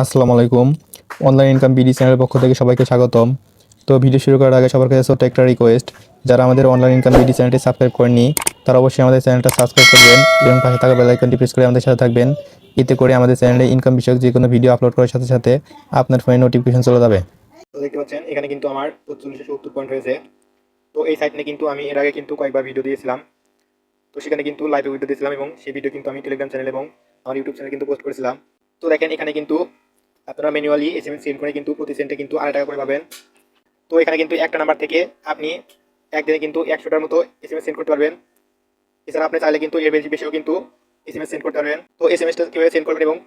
আসসালামু আলাইকুম। Online income BD চ্যানেলের পক্ষ থেকে সবাইকে স্বাগতম। তো ভিডিও শুরু করার আগে সবার কাছে ছোট্ট একটা রিকোয়েস্ট যারা আমাদের অনলাইন ইনকাম বিডি চ্যানেলটি সাবস্ক্রাইব করেননি, তারা অবশ্যই আমাদের চ্যানেলটা সাবস্ক্রাইব করবেন এবং পাশে থাকা বেল আইকনটি প্রেস করে আমাদের সাথে থাকবেন। এতে করে আমাদের চ্যানেলে ইনকাম বিষয়ক যে কোনো ভিডিও আপলোড করার সাথে সাথে আপনার ফোনে নোটিফিকেশন চলে যাবে। দেখতে পাচ্ছেন, এখানে কিন্তু আমার সত্তর পয়েন্ট হয়েছে তো এই সাইট নিয়ে কিন্তু আমি এর আগে কিন্তু কয়েকবার ভিডিও দিয়েছিলাম। তো সেখানে কিন্তু লাইভে ভিডিও দিয়েছিলাম এবং সেই ভিডিও কিন্তু আমি টেলিগ্রাম চ্যানেল এবং আমার ইউটিউব চ্যানেলে কিন্তু পোস্ট করেছিলাম। তো দেখেন, এখানে কিন্তু আপনারা manually S M S send করে কিন্তু প্রতি সেন্টে কিন্তু আড়াই টাকা করে পাবেন। তো এখানে কিন্তু একটা নাম্বার থেকে আপনি একদিনে কিন্তু একশোটার মতো এস এম এস সেন্ড করতে পারবেন। এছাড়া আপনি চাইলে কিন্তু এর বেশি বেশিও কিন্তু এস এম এস সেন্ড করতে পারবেন। তো এস এম এসটা কীভাবে সেন্ড করবেন এবং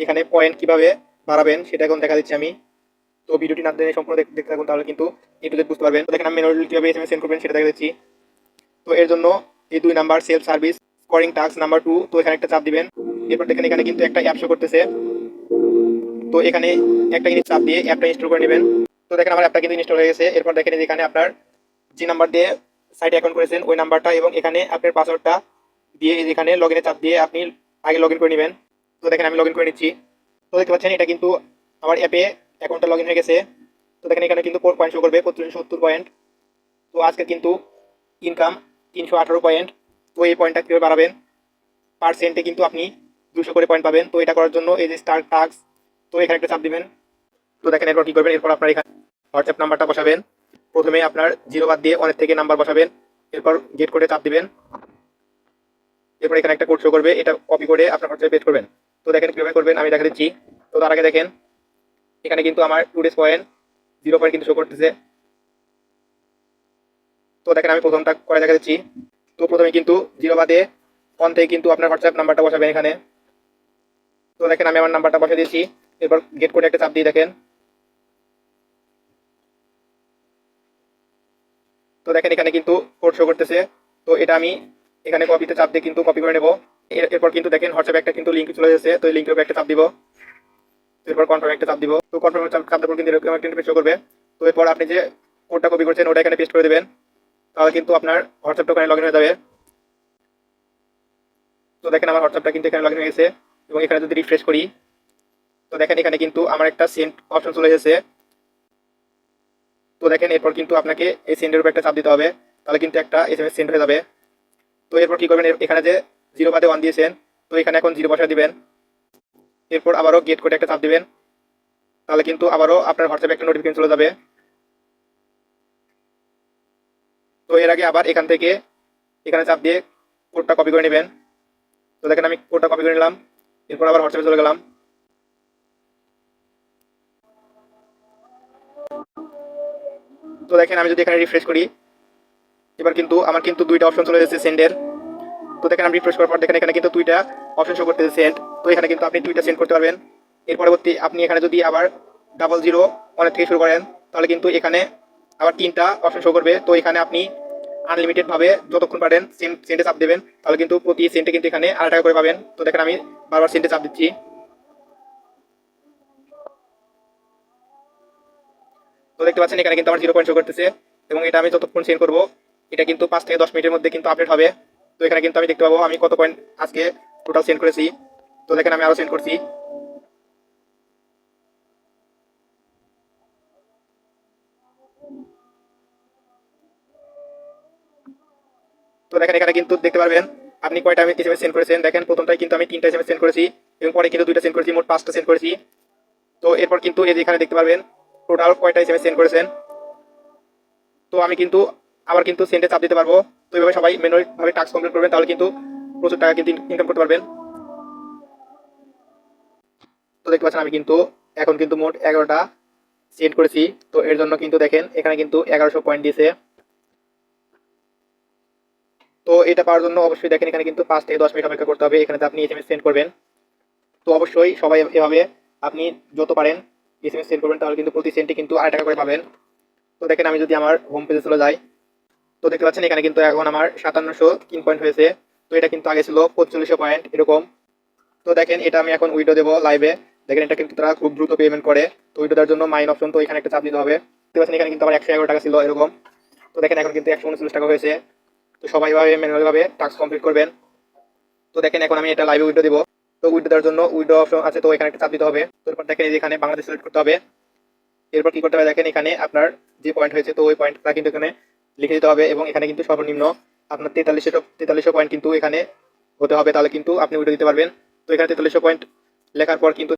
এখানে পয়েন্ট কীভাবে বাড়াবেন, সেটা এখন দেখা দিচ্ছি আমি। তো ভিডিওটি না দেখে সম্পূর্ণ দেখ- দেখতে থাকুন, তাহলে কিন্তু এ টু বুঝতে পারবেন। তো দেখেন, আমি ম্যানুয়ালি কীভাবে এস এম এস সেন্ড করবেন সেটা দেখা দিচ্ছি। তো এর জন্য এই দুই number self service scoring task number two তো এখানে একটা চাপ দিবেন। এরপর দেখেন, এখানে কিন্তু একটা অ্যাপ শো করতেছে। তো এখানে একটা জিনিস চাপ দিয়ে অ্যাপটা ইনস্টল করে নেবেন। তো দেখেন আমার অ্যাপটা কিন্তু ইনস্টল হয়ে গেছে। এরপর দেখেন এখানে আপনার যে নাম্বার দিয়ে সাইটে অ্যাকাউন্ট করেছেন, ওই নাম্বারটা এবং এখানে আপনার পাসওয়ার্ডটা দিয়ে এখানে লগ ইনে চাপ দিয়ে আপনি আগে লগ ইন করে নেবেন। তো দেখেন আমি লগ ইন করে নিচ্ছি। তো দেখতে পাচ্ছেন, এটা কিন্তু আমার অ্যাপে অ্যাকাউন্টটা লগ ইন হয়ে গেছে। তো দেখেন এখানে কিন্তু পয়েন্ট শো করবে সত্তর পয়েন্ট তো আজকে কিন্তু ইনকাম তিনশো আঠারো পয়েন্ট তো এই পয়েন্টটা কীভাবে বাড়াবেন? পার্সেন্টে কিন্তু আপনি দুশো করে পয়েন্ট পাবেন। তো এটা করার জন্য এই যে স্টার টাক্স তো এখানে একটা চাপ দিবেন। তো দেখেন এরপর কী করবেন? এরপর আপনার এখানে হোয়াটসঅ্যাপ নাম্বারটা বসাবেন। প্রথমে আপনার জিরো বাদ দিয়ে অনেক থেকে নাম্বার বসাবেন। এরপর গেট করে চাপ দিবেন। এরপর এখানে একটা কোড শো করবে। এটা কপি করে আপনার হোয়াটসঅ্যাপে পেস্ট করবেন। তো দেখেন কীভাবে করবেন? আমি দেখা দিচ্ছি। তো তার আগে দেখেন, এখানে কিন্তু আমার two days point zero point কিন্তু শো করতেছে। তো দেখেন আমি প্রথমটা করে দেখা দিচ্ছি। তো প্রথমে কিন্তু জিরো বাদে অন থেকে কিন্তু আপনার হোয়াটসঅ্যাপ নাম্বারটা বসাবেন এখানে। তো দেখেন আমি আমার নাম্বারটা বসে দিয়েছি এরপর গেট করে একটা চাপ দিয়ে দেখেন। তো দেখেন এখানে কিন্তু কোড শো করতেছে। তো এটা আমি এখানে কপিতে চাপ দিয়ে কিন্তু কপি করে নেব। এর- এরপর কিন্তু দেখেন হোয়াটসঅ্যাপে একটা কিন্তু লিঙ্ক চলে যাচ্ছে তো এই লিঙ্কের উপর একটা চাপ দিব। এরপর কনফার্ম একটা চাপ দিব। তো কনফার্ম চাপ চাপ দেওয়ার কিন্তু এরকম একটা ইন্টারফেস শো করবে। তো এরপর আপনি যে কোডটা কপি করছেন, ওটা এখানে পেস্ট করে দেবেন। তাহলে কিন্তু আপনার হোয়াটসঅ্যাপটা ওখানে লগ ইন হয়ে যাবে। তো দেখেন আমার হোয়াটসঅ্যাপটা কিন্তু এখানে লগ ইন হয়ে গেছে। এবং এখানে যদি রিফ্রেশ করি তো দেখেন এখানে কিন্তু আমার একটা সেন্ট অপশন চলে এসেছে। তো দেখেন এরপর কিন্তু আপনাকে এই সেন্টের উপর একটা চাপ দিতে হবে। তাহলে কিন্তু একটা এস এম এস হয়ে যাবে। তো এরপর কি করবেন? এখানে যে জিরো বাদে ওয়ান দিয়েছেন, তো এখানে এখন জিরো বসা দিবেন। এরপর আবারও গেট করে একটা চাপ দিবেন। তাহলে কিন্তু আবারও আপনার হোয়াটসঅ্যাপে একটা নোটিফিকেশন চলে যাবে। তো এর আগে আবার এখান থেকে এখানে চাপ দিয়ে কোডটা কপি করে নেবেন। তো দেখেন আমি কোডটা কপি করে নিলাম। এরপর আবার হোয়াটসঅ্যাপে চলে গেলাম। তো দেখেন, আমি যদি এখানে রিফ্রেশ করি, এবার কিন্তু আমার কিন্তু দুইটা অপশন চলে যাচ্ছে সেন্ডের তো দেখেন, আমি রিফ্রেশ করার পর দেখেন, এখানে কিন্তু দুইটা অপশন শো করতেছে সেন্ড তো এখানে কিন্তু আপনি দুইটা সেন্ড করতে পারবেন। এর পরবর্তী আপনি এখানে যদি আবার ডাবল জিরো অনেক থেকে শুরু করেন, তাহলে কিন্তু এখানে আবার তিনটা অপশন শো করবে। তো এখানে আপনি আনলিমিটেড ভাবে যতক্ষণ পারেন সেন্টে চাপ দেবেন, তাহলে কিন্তু প্রতি সেন্টে কিন্তু এখানে আড়াই টাকা করে পাবেন। তো দেখেন, আমি বারবার সেন্টে চাপ দিচ্ছি। তো দেখতে পাচ্ছেন, এখানে কিন্তু আমার জিরো পয়েন্ট শো করতেছে এবং এটা আমি যতক্ষণ সেন্ড করব, এটা কিন্তু পাঁচ থেকে দশ মিনিটের মধ্যে কিন্তু আপডেট হবে। তো এখানে কিন্তু আমি দেখতে পাবো আমি কত পয়েন্ট আজকে টোটাল সেন্ড করেছি। তো দেখেন, আমি আরও সেন্ড করছি। তো দেখেন, এখানে কিন্তু দেখতে পারবেন, আপনি কয়টা আমি এসএমএস সেন্ড করেছেন। দেখেন প্রথমটাই কিন্তু আমি তিনটা এসএমএস সেন্ড করেছি এবং পরে কিন্তু দুইটা সেন্ড করেছি, মোট পাঁচটা সেন্ড করেছি। তো এরপর কিন্তু এই যে এখানে দেখতে পারবেন টোটাল কয়টা এসএমএস সেন্ড করেছেন? তো আমি কিন্তু আবার কিন্তু সেন্টে চাপ দিতে পারব। তো এইভাবে সবাই ম্যানুয়ালি ভাবে টাস্ক কমপ্লিট করবেন, তাহলে কিন্তু প্রচুর টাকা কিন্তু ইনকাম করতে পারবেন। তো দেখতে পাচ্ছেন, আমি কিন্তু এখন কিন্তু মোট এগারোটা সেন্ড করেছি। তো এর জন্য কিন্তু দেখেন, এখানে কিন্তু এগারোশো পয়েন্ট দিয়েছে। তো এটা পাওয়ার জন্য অবশ্যই দেখেন, এখানে কিন্তু পাঁচ থেকে দশ মিনিট অপেক্ষা করতে হবে। এখানে আপনি এসএমএস সেন্ড করবেন। তো অবশ্যই সবাই এভাবে আপনি যত পারেন এসএমএস সেন্ড করবেন, তাহলে কিন্তু প্রতি সেন্টে কিন্তু আড়াই টাকা করে পাবেন। তো দেখেন, আমি যদি আমার হোম পেজে চলে যাই, তো দেখতে পাচ্ছেন এখানে কিন্তু এখন আমার সাতান্নশো তিন পয়েন্ট হয়েছে। তো এটা কিন্তু আগে ছিল পঁচল্লিশশো পয়েন্ট এরকম। তো দেখেন, এটা আমি এখন উইডো দেবো লাইভে দেখেন, এটা কিন্তু তারা খুব দ্রুত পেমেন্ট করে। তো উইডো দেওয়ার জন্য মাইন অপশন তো এখানে একটা চাপ দিতে হবে। দেখতে পাচ্ছেন, এখানে কিন্তু আমার একশো এগারো টাকা ছিল, এরকম। তো দেখেন, এখন কিন্তু একশো উনচল্লিশ টাকা হয়েছে। তো সবাই ভাবে ম্যানুয়াল ভাবে টাস্ক কমপ্লিট করবেন। তো দেখেন, এখন আমি এটা লাইভে উইডো দেবো। তো উইডো দেওয়ার জন্য উইডো অপশন আছে, তো এখানে একটা চাপ দিতে হবে। তারপর দেখেন এখানে বাংলাদেশ সিলেক্ট করতে হবে। এরপর কি করতে হবে? দেখেন এখানে আপনার যে পয়েন্ট হয়েছে, তো ওই পয়েন্টটা কিন্তু এখানে লিখে দিতে হবে এবং এখানে কিন্তু সর্বনিম্ন আপনার তেতাল্লিশশো তেতাল্লিশশো পয়েন্ট কিন্তু এখানে হতে হবে। তাহলে কিন্তু আপনি উইডো দিতে পারবেন। তো এখানে তেতাল্লিশশো পয়েন্ট লেখার পর কিন্তু